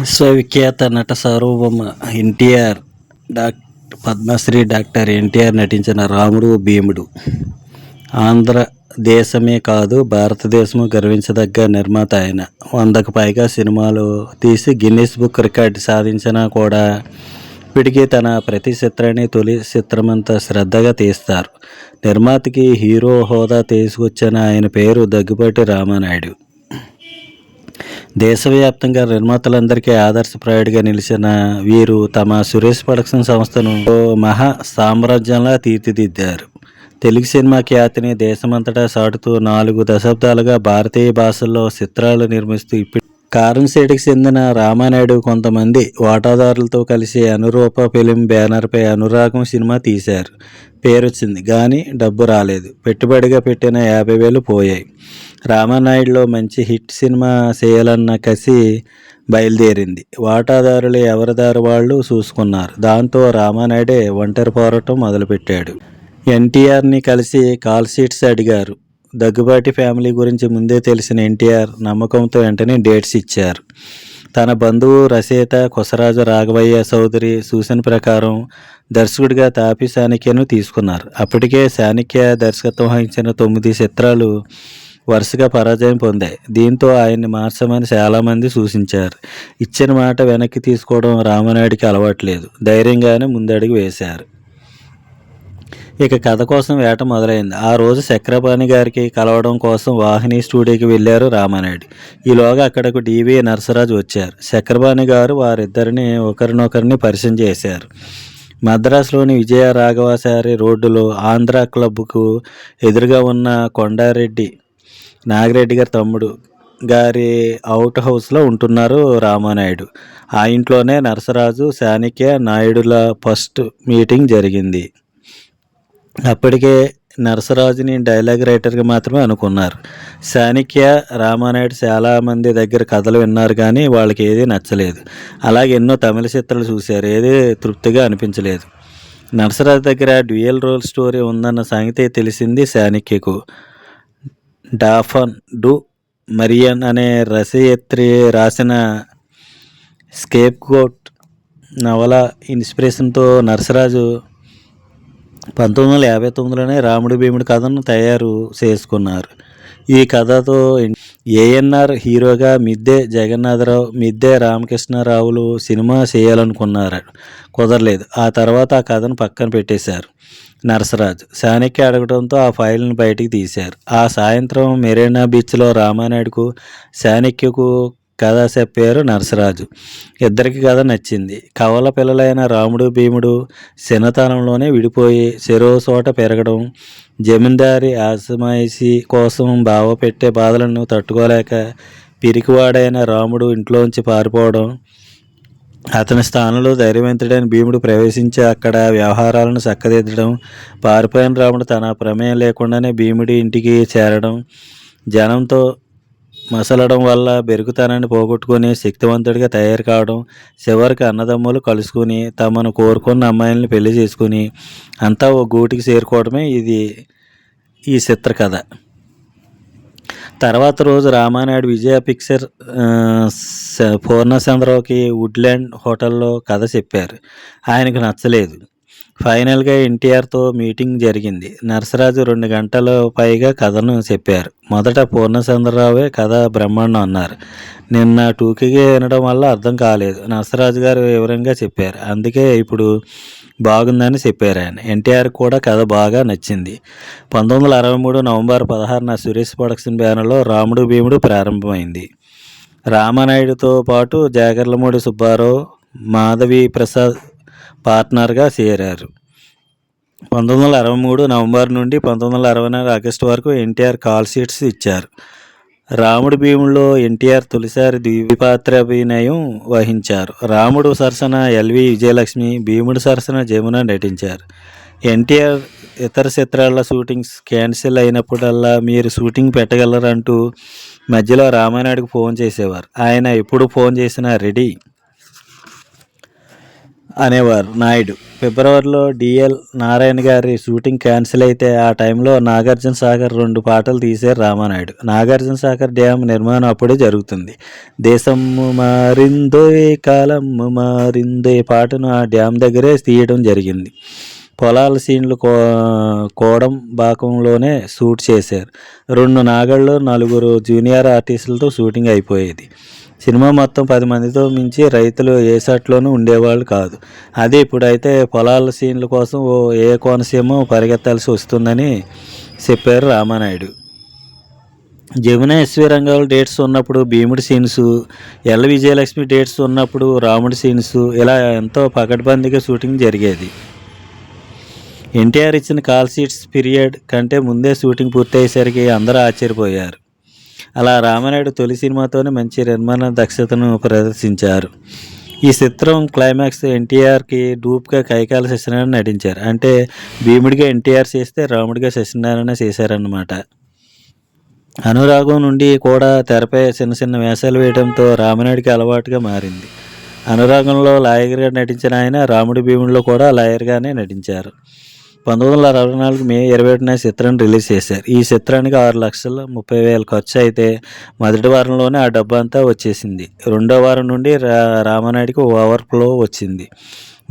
విశ్వవిఖ్యాత నట సార్వభౌమ ఎన్టీఆర్ డాక్ పద్మశ్రీ డాక్టర్ ఎన్టీఆర్ నటించిన రాముడు భీముడు. ఆంధ్ర దేశమే కాదు భారతదేశము గర్వించదగ్గ నిర్మాత ఆయన. వందకు పైగా సినిమాలు తీసి గిన్నిస్ బుక్ రికార్డు సాధించినా కూడా ఇప్పటికీ తన ప్రతి చిత్రాన్ని తొలి చిత్రమంతా శ్రద్ధగా తీస్తారు. నిర్మాతకి హీరో హోదా తీసుకొచ్చిన ఆయన పేరు దగ్గుబాటి రామానాయుడు. దేశవ్యాప్తంగా నిర్మాతలందరికీ ఆదర్శప్రాయుడిగా నిలిచిన వీరు తమ సురేష్ ప్రొడక్షన్ సంస్థను ఓ మహా సామ్రాజ్యంలా తీర్చిదిద్దారు. తెలుగు సినిమా ఖ్యాతిని దేశమంతటా సాటుతూ నాలుగు దశాబ్దాలుగా భారతీయ భాషల్లో చిత్రాలు నిర్మిస్తూ ఇప్పుడు కారంశేటికి చెందిన రామానాయుడు కొంతమంది వాటాదారులతో కలిసి అనురూప ఫిలిం బ్యానర్పై అనురాగం సినిమా తీశారు. పేరొచ్చింది. కానీ డబ్బు రాలేదు. పెట్టుబడిగా పెట్టిన యాభై వేలు పోయాయి. రామానాయుడులో మంచి హిట్ సినిమా చేయాలన్న కసి బయలుదేరింది. వాటాదారులు ఎవరిదారు వాళ్ళు చూసుకున్నారు. దాంతో రామానాయుడే ఒంటరి పోరాటం మొదలుపెట్టాడు. ఎన్టీఆర్ని కలిసి కాల్ షీట్స్ అడిగారు. దగ్గుబాటి ఫ్యామిలీ గురించి ముందే తెలిసిన ఎన్టీఆర్ నమ్మకంతో వెంటనే డేట్స్ ఇచ్చారు. తన బంధువు రచయిత కొసరాజు రాఘవయ్య చౌదరి సూచన ప్రకారం దర్శకుడిగా తాపి చాణక్యను తీసుకున్నారు. అప్పటికే చాణక్య దర్శకత్వం వహించిన తొమ్మిది చిత్రాలు వరుసగా పరాజయం పొందాయి. దీంతో ఆయన్ని మార్చమని చాలామంది సూచించారు. ఇచ్చిన మాట వెనక్కి తీసుకోవడం రామనాయుడికి అలవాట్లేదు. ధైర్యంగానే ముందడుగు వేశారు. ఇక కథ కోసం వేట మొదలైంది. ఆ రోజు చక్రపాణి గారికి కలవడం కోసం వాహిని స్టూడియోకి వెళ్ళారు రామానాయుడు. ఈలోగా అక్కడకు డివి నరసరాజు వచ్చారు. చక్రపాణి గారు వారిద్దరిని ఒకరినొకరిని పరిచయం చేశారు. మద్రాసులోని విజయ రాఘవాచారి రోడ్డులో ఆంధ్ర క్లబ్కు ఎదురుగా ఉన్న కొండారెడ్డి నాగిరెడ్డి గారి తమ్ముడు గారి అవుట్ హౌస్లో ఉంటున్నారు రామానాయుడు. ఆ ఇంట్లోనే నరసరాజు శానిక్య నాయుడుల ఫస్ట్ మీటింగ్ జరిగింది. అప్పటికే నరసరాజుని డైలాగ్ రైటర్గా మాత్రమే అనుకున్నారు. శానిక్య రామానాయుడు చాలామంది దగ్గర కథలు విన్నారు కానీ వాళ్ళకి ఏదీ నచ్చలేదు. అలాగే ఎన్నో తమిళ చిత్రాలు చూశారు ఏదీ తృప్తిగా అనిపించలేదు. నరసరాజు దగ్గర డ్యూయల్ రోల్ స్టోరీ ఉందన్న సంగతి తెలిసింది శానిక్యకు డాఫన్ డు మరియన్ అనే రచయిత్రి రాసిన స్కేప్ కోట్ నవల ఇన్స్పిరేషన్తో నరసరాజు పంతొమ్మిది వందల యాభై తొమ్మిదిలోనే రాముడు భీముడు కథను తయారు చేసుకున్నారు. ఈ కథతో ఏఎన్ఆర్ హీరోగా మిద్దె జగన్నాథరావు మిద్దె రామకృష్ణారావులు సినిమా చేయాలనుకున్నారు. కుదరలేదు. ఆ తర్వాత ఆ కథను పక్కన పెట్టేశారు. నరసరాజు చాణక్య అడగడంతో ఆ ఫైల్ని బయటికి తీశారు. ఆ సాయంత్రం మెరీనా బీచ్లో రామానాయుడుకు శానిక్యకు కథ చెప్పారు నరసరాజు. ఇద్దరికి కథ నచ్చింది. కవల పిల్లలైన రాముడు భీముడు చిన్నతనంలోనే విడిపోయి చెరో చోట పెరగడం జమీందారి ఆసమాయిషి కోసం బావ పెట్టే బాధలను తట్టుకోలేక పిరికివాడైన రాముడు ఇంట్లోంచి పారిపోవడం అతని స్థానంలో ధైర్యవంతుడైన భీముడు ప్రవేశించి అక్కడ వ్యవహారాలను చక్కదిద్దడం పారిపోయిన రాముడు తన ప్రమేయం లేకుండానే భీముడి ఇంటికి చేరడం జనంతో మసలడం వల్ల బెరుగుతానని పోగొట్టుకొని శక్తివంతుడిగా తయారు కావడం చివరికి అన్నదమ్ములు కలుసుకుని తమను కోరుకున్న అమ్మాయిల్ని పెళ్ళి చేసుకుని అంతా ఓ గూటికి చేరుకోవడమే ఇది ఈ చిత్రకథ. తర్వాత రోజు రామానాయుడు విజయ పిక్చర్ పూర్ణచంద్రరావుకి వుడ్లాండ్ హోటల్లో కథ చెప్పారు. ఆయనకు నచ్చలేదు. ఫైనల్గా ఎన్టీఆర్తో మీటింగ్ జరిగింది. నరసరాజు రెండు గంటల పైగా కథను చెప్పారు. మొదట పూర్ణచంద్రరావే కథ బ్రహ్మాండం అన్నారు. నిన్న టూకీగా వినడం వల్ల అర్థం కాలేదు. నరసరాజు గారు వివరంగా చెప్పారు. అందుకే ఇప్పుడు బాగుందని చెప్పారు ఆయన. ఎన్టీఆర్ కూడా కథ బాగా నచ్చింది. పంతొమ్మిది వందల అరవై మూడు నవంబర్ పదహారున సురేష్ ప్రొడక్షన్ బ్యానర్లో రాముడు భీముడు ప్రారంభమైంది. రామనాయుడుతో పాటు జాగర్లమూడి సుబ్బారావు మాధవి ప్రసాద్ పార్ట్నర్గా చేరారు. పంతొమ్మిది వందల అరవై మూడు నవంబర్ నుండి పంతొమ్మిది వందల అరవై నాలుగు ఆగస్టు వరకు ఎన్టీఆర్ కాల్ షీట్స్ ఇచ్చారు. రాముడు భీముల్లో ఎన్టీఆర్ తొలిసారి ద్విపాత్రాభినయం వహించారు. రాముడు సరసన ఎల్వి విజయలక్ష్మి భీముడు సరసన జమున నటించారు. ఎన్టీఆర్ ఇతర చిత్రాల షూటింగ్స్ క్యాన్సిల్ అయినప్పుడల్లా మీరు షూటింగ్ పెట్టగలరంటూ మధ్యలో రామానాయుడికి ఫోన్ చేసేవారు. ఆయన ఎప్పుడు ఫోన్ చేసినా రెడీ. అనేవారు నాయుడు. ఫిబ్రవరిలో డిఎల్ నారాయణ గారి షూటింగ్ క్యాన్సిల్ అయితే ఆ టైంలో నాగార్జున సాగర్ రెండు పాటలు తీశారు రామానాయుడు. నాగార్జున సాగర్ డ్యామ్ నిర్మాణం అప్పుడే జరుగుతుంది. దేశం మారిందో కాలం మారిందో ఈ పాటను ఆ డ్యామ్ దగ్గరే తీయడం జరిగింది. పొలాల సీన్లు కో కోడం భాగంలోనే షూట్ చేశారు. రెండు నాగళ్ళు నలుగురు జూనియర్ ఆర్టిస్టులతో షూటింగ్ అయిపోయేది. సినిమా మొత్తం పది మందితో మించి రైతులు ఏ సెట్లోనూ ఉండేవాళ్ళు కాదు. అదే ఇప్పుడైతే పొలాల సీన్ల కోసం ఓ ఏ కోనసీమ పరిగెత్తాల్సి వస్తుందని చెప్పారు రామానాయుడు. జమున ఎస్వి రంగాలు డేట్స్ ఉన్నప్పుడు భీముడి సీన్స్ ఎల్ విజయలక్ష్మి డేట్స్ ఉన్నప్పుడు రాముడి సీన్స్ ఇలా ఎంతో పకడ్బందీగా షూటింగ్ జరిగేది. ఎన్టీఆర్ ఇచ్చిన కాల్ సీట్స్ పీరియడ్ కంటే ముందే షూటింగ్ పూర్తయ్యేసరికి అందరూ ఆశ్చర్యపోయారు. అలా రామనాయుడు తొలి సినిమాతోనే మంచి నిర్మాణ దక్షతను ప్రదర్శించారు. ఈ చిత్రం క్లైమాక్స్ ఎన్టీఆర్కి డూప్గా కైకాల సత్యనారాయణ నటించారు. అంటే భీముడిగా ఎన్టీఆర్ చేస్తే రాముడిగా సత్యనారాయణ చేశారన్నమాట. అనురాగం నుండి కూడా తెరపై చిన్న చిన్న వేషాలు వేయడంతో రామనాయుడికి అలవాటుగా మారింది. అనురాగంలో లాయర్గా నటించిన ఆయన రాముడి భీముడిలో కూడా లాయర్గానే నటించారు. పంతొమ్మిది వందల అరవై నాలుగు మే ఇరవై ఒకటిన చిత్రాన్ని రిలీజ్ చేశారు. ఈ చిత్రానికి ఆరు లక్షల ముప్పై వేల ఖర్చు అయితే మొదటి వారంలోనే ఆ డబ్బు అంతా వచ్చేసింది. రెండో వారం నుండి రా రామనాయుడికి ఓవర్ ఫ్లో వచ్చింది.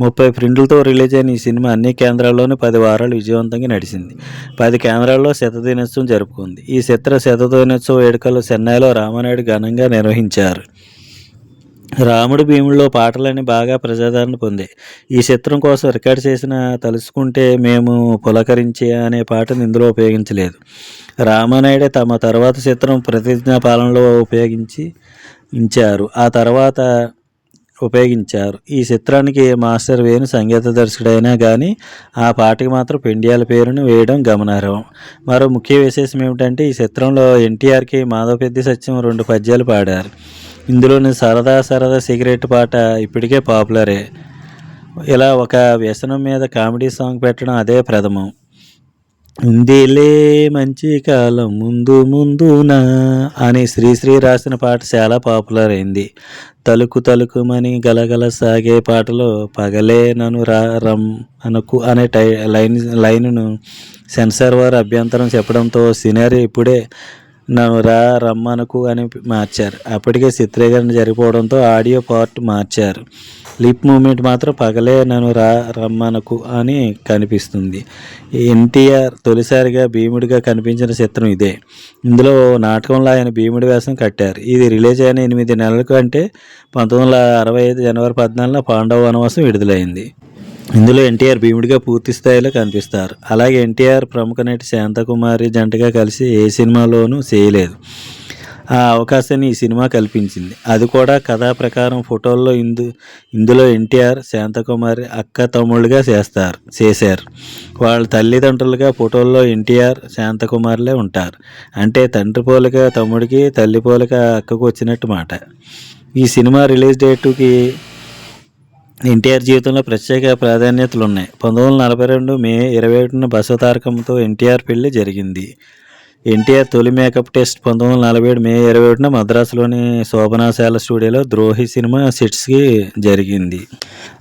ముప్పై ప్రింట్లతో రిలీజ్ అయిన ఈ సినిమా అన్ని కేంద్రాల్లోనూ పది వారాలు విజయవంతంగా నడిచింది. పది కేంద్రాల్లో శత దినోత్సవం జరుపుకుంది. ఈ చిత్ర శత దినోత్సవ వేడుకలు చెన్నైలో రామనాయుడు ఘనంగా నిర్వహించారు. రాముడు భీముల్లో పాటలన్నీ బాగా ప్రజాదరణ పొందాయి ఈ చిత్రం కోసం రికార్డ్ చేసిన తలుసుకుంటే మేము పులకరించే అనే పాటను ఇందులో ఉపయోగించలేదు. రామానాయుడే తమ తర్వాత చిత్రం ప్రతిజ్ఞా పాలనలో ఉపయోగించి ఉంచారు ఆ తర్వాత ఉపయోగించారు. ఈ చిత్రానికి మాస్టర్ వేణు సంగీత దర్శకుడైనా కానీ ఆ పాటకి మాత్రం పెండియాల పేరును వేయడం గమనార్హం. మరో ముఖ్య విశేషం ఏమిటంటే ఈ చిత్రంలో ఎన్టీఆర్కి మాధవ పెద్ద సత్యం రెండు పద్యాలు పాడారు. ఇందులోని సరదా సరదా సిగరెట్ పాట ఇప్పటికే పాపులరే. ఇలా ఒక వ్యసనం మీద కామెడీ సాంగ్ పెట్టడం అదే ప్రథమం. ఇందిలే మంచి కాలం ముందు ముందున అని శ్రీశ్రీ రాసిన పాట చాలా పాపులర్ అయింది తలుకు తలుకుమని గలగల సాగే పాటలో పగలే నన్ను రా రమ్ అనకు అనే టై లైన్ లైన్ను సెన్సార్ వారు అభ్యంతరం చెప్పడంతో సినరీ ఇప్పుడే నన్ను రా రమ్మనకు అని మార్చారు. అప్పటికే చిత్రీకరణ జరిగిపోవడంతో ఆడియో పార్ట్ మార్చారు. లిప్ మూమెంట్ మాత్రం పగలే నన్ను రా రమ్మనకు అని కనిపిస్తుంది. ఎన్టీఆర్ తొలిసారిగా భీముడిగా కనిపించిన చిత్రం ఇదే. ఇందులో నాటకంలో ఆయన భీముడి వేషం కట్టారు. ఇది రిలీజ్ అయిన ఎనిమిది నెలలకు అంటే పంతొమ్మిది వందల అరవై ఐదు జనవరి పద్నాలుగున పాండవ వనవాసం విడుదలైంది. ఇందులో ఎన్టీఆర్ భీముడిగా పూర్తి స్థాయిలో కనిపిస్తారు. అలాగే ఎన్టీఆర్ ప్రముఖ నటి శాంతకుమారి జంటగా కలిసి ఏ సినిమాలోనూ చేయలేదు. ఆ అవకాశాన్ని ఈ సినిమా కల్పించింది. అది కూడా కథా ప్రకారం ఫోటోల్లో ఇందు ఇందులో ఎన్టీఆర్ శాంతకుమారి అక్క తమ్ముళ్ళుగా చేస్తారు చేశారు. వాళ్ళ తల్లిదండ్రులుగా ఫోటోల్లో ఎన్టీఆర్ శాంతకుమారులే ఉంటారు. అంటే తండ్రి పోలిక తమ్ముడికి తల్లి పోలిక అక్కకు వచ్చినట్టు మాట. ఈ సినిమా రిలీజ్ డేటుకి ఎన్టీఆర్ జీవితంలో ప్రత్యేక ప్రాధాన్యతలు ఉన్నాయి పంతొమ్మిది వందల నలభై రెండు మే ఇరవై ఒకటిన బసవతారకంతో ఎన్టీఆర్ పెళ్ళి జరిగింది. ఎన్టీఆర్ తొలి మేకప్ టెస్ట్ పంతొమ్మిది వందల నలభై ఏడు మే ఇరవై ఒకటిన మద్రాసులోని శోభనాశాల స్టూడియోలో ద్రోహి సినిమా సెట్స్కి జరిగింది.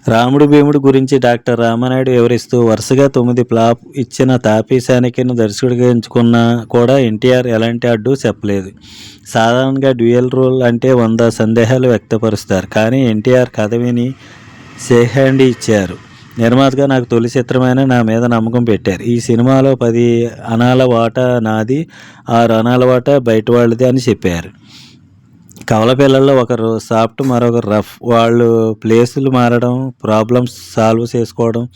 రాముడు భీముడు గురించి డాక్టర్ రామానాయుడు వివరిస్తూ వరుసగా తొమ్మిది ఫ్లాప్ ఇచ్చిన తాపీశానికిని దర్శకుడిగా ఎంచుకున్నా కూడా ఎన్టీఆర్ ఎలాంటి అడ్డు చెప్పలేదు. సాధారణంగా డ్యూయల్ రోల్ అంటే వంద సందేహాలు వ్యక్తపరుస్తారు. కానీ ఎన్టీఆర్ కథ విని షేక్ హ్యాండ్ ఇచ్చారు. నిర్మాతగా నాకు తొలి చిత్రమైన నా మీద నమ్మకం పెట్టారు. ఈ సినిమాలో పది అనాల వాటా నాది ఆరు అనాల వాటా బయట వాళ్ళది అని చెప్పారు. కవల పిల్లల్లో ఒకరు సాఫ్ట్ మరొకరు రఫ్. వాళ్ళు ప్లేసులు మారడం ప్రాబ్లమ్స్ సాల్వ్ చేసుకోవడం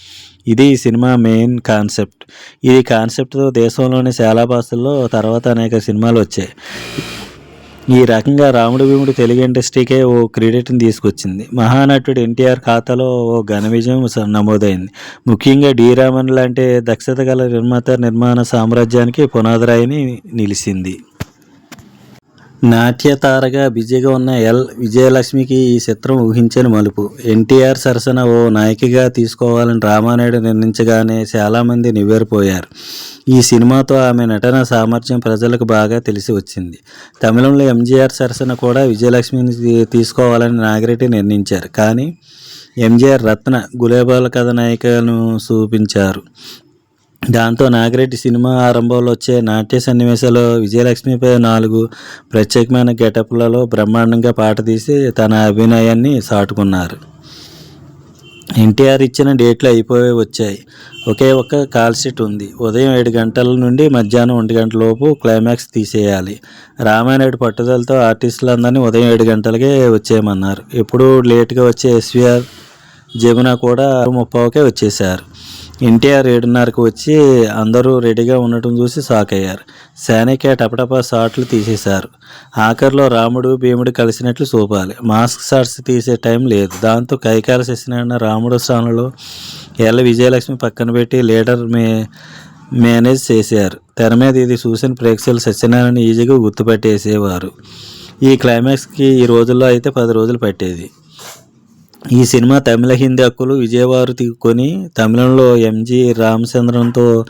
ఇది ఈ సినిమా మెయిన్ కాన్సెప్ట్. ఈ కాన్సెప్ట్తో దేశంలోని చాలా భాషల్లో తర్వాత అనేక సినిమాలు వచ్చాయి. ఈ రకంగా రాముడు భీముడు తెలుగు ఇండస్ట్రీకే ఓ క్రెడిట్ని తీసుకొచ్చింది. మహానటుడు ఎన్టీఆర్ ఖాతాలో ఓ ఘన విజయం నమోదైంది. ముఖ్యంగా డి. రామన్ లాంటి దక్షత గల నిర్మాత నిర్మాణ సామ్రాజ్యానికి పునాదిరాయిని నిలిచింది. నాట్యతారగా బిజీగా ఉన్న ఎల్ విజయలక్ష్మికి ఈ చిత్రం ఊహించని మలుపు. ఎన్టీఆర్ సరసన ఓ నాయకిగా తీసుకోవాలని రామానాయుడు నిర్ణయించగానే చాలామంది నివ్వేరిపోయారు. ఈ సినిమాతో ఆమె నటన సామర్థ్యం ప్రజలకు బాగా తెలిసి వచ్చింది. తమిళంలో ఎంజీఆర్ సరసన కూడా విజయలక్ష్మిని తీసుకోవాలని నాగిరెడ్డి నిర్ణయించారు. కానీ ఎంజీఆర్ రత్న గులేబాల కథ నాయికను చూపించారు దాంతో నాగిరెడ్డి సినిమా ఆరంభంలో వచ్చే నాట్య సన్నివేశాలు విజయలక్ష్మిపై నాలుగు ప్రత్యేకమైన గెటప్లలో బ్రహ్మాండంగా పాట తీసి తన అభినయాన్ని సాటుకున్నారు. ఎన్టీఆర్ ఇచ్చిన డేట్లు అయిపోయి వచ్చాయి. ఒకే ఒక్క కాల్ షీట్ ఉంది. ఉదయం ఏడు గంటల నుండి మధ్యాహ్నం ఒంటి గంటల లోపు క్లైమాక్స్ తీసేయాలి. రామానాయుడు పట్టుదలతో ఆర్టిస్టులందరినీ ఉదయం ఏడు గంటలకే వచ్చేయమన్నారు. ఎప్పుడు లేట్గా వచ్చే ఎస్వీఆర్ జమున కూడా ఆరు ముప్పావుకే వచ్చేసారు ఎన్టీఆర్ ఏడున్నరకు వచ్చి అందరూ రెడీగా ఉండటం చూసి షాక్ అయ్యారు శానికే టపటపా షాట్లు తీసేశారు. ఆఖరిలో రాముడు భీముడు కలిసినట్లు చూపాలి మాస్క్ షాట్స్ తీసే టైం లేదు. దాంతో కైకాల శశినారాయణ రాముడు స్థానంలో ఎల్ల విజయలక్ష్మి పక్కన పెట్టి లీడర్ మే మేనేజ్ చేశారు. తెర మీద ఇది చూసిన ప్రేక్షకులు సత్యనారాయణ ఈజీగా గుర్తుపట్టేసేవారు. ఈ క్లైమాక్స్కి ఈ రోజుల్లో అయితే పది రోజులు పట్టేది. ఈ సినిమా తమిళ హిందీ హక్కులు విజయవారు తీసుకొని తమిళంలో ఎంజి రామచంద్రంతో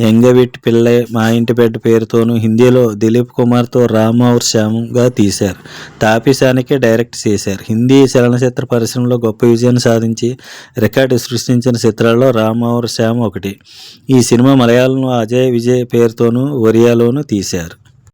ఎంగవిట్ పిల్లై మా ఇంటి బిడ్డ పేరుతోనూ హిందీలో దిలీప్ కుమార్తో రామ్ ఔర్ శ్యామ్గా తీశారు. తాపిశానికే డైరెక్ట్ చేశారు. హిందీ చలనచిత్ర పరిశ్రమలో గొప్ప విజయాన్ని సాధించి రికార్డు సృష్టించిన చిత్రాల్లో రామ్ ఔర్ శ్యామ్ ఒకటి. ఈ సినిమా మలయాళంలో అజయ్ విజయ్ పేరుతోనూ ఒరియాలోనూ తీశారు.